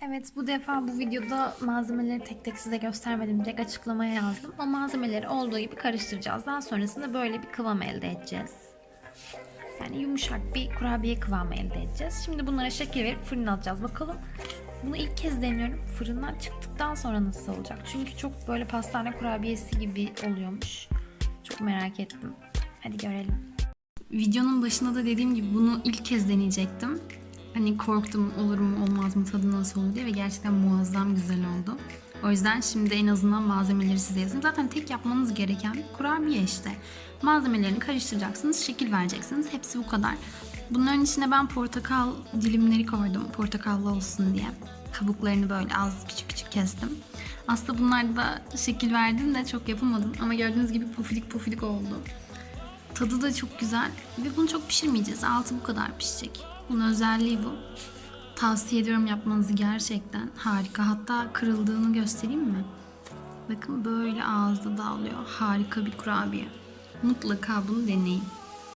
Evet bu defa bu videoda malzemeleri tek tek size göstermedim. Direkt açıklamaya yazdım. O malzemeleri olduğu gibi karıştıracağız. Daha sonrasında böyle bir kıvam elde edeceğiz. Yani yumuşak bir kurabiye kıvamı elde edeceğiz. Şimdi bunlara şekil verip fırına atacağız. Bakalım bunu ilk kez deniyorum. Fırından çıktıktan sonra nasıl olacak? Çünkü çok böyle pastane kurabiyesi gibi oluyormuş. Çok merak ettim. Hadi görelim. Videonun başında da dediğim gibi bunu ilk kez deneyecektim. Hani korktum olur mu olmaz mı tadı nasıl olur diye ve gerçekten muazzam güzel oldu. O yüzden şimdi en azından malzemeleri size yazayım. Zaten tek yapmanız gereken kurabiye işte. Malzemelerini karıştıracaksınız, şekil vereceksiniz. Hepsi bu kadar. Bunların içine ben portakal dilimleri koydum. Portakallı olsun diye. Kabuklarını böyle az küçük küçük kestim. Aslında bunlarda da şekil verdim de çok yapamadım. Ama gördüğünüz gibi pufidik pufidik oldu. Tadı da çok güzel ve bunu çok pişirmeyeceğiz. Altı bu kadar pişecek. Bunun özelliği bu. Tavsiye ediyorum yapmanızı gerçekten harika. Hatta kırıldığını göstereyim mi? Bakın böyle ağızda dağılıyor. Harika bir kurabiye. Mutlaka bunu deneyin.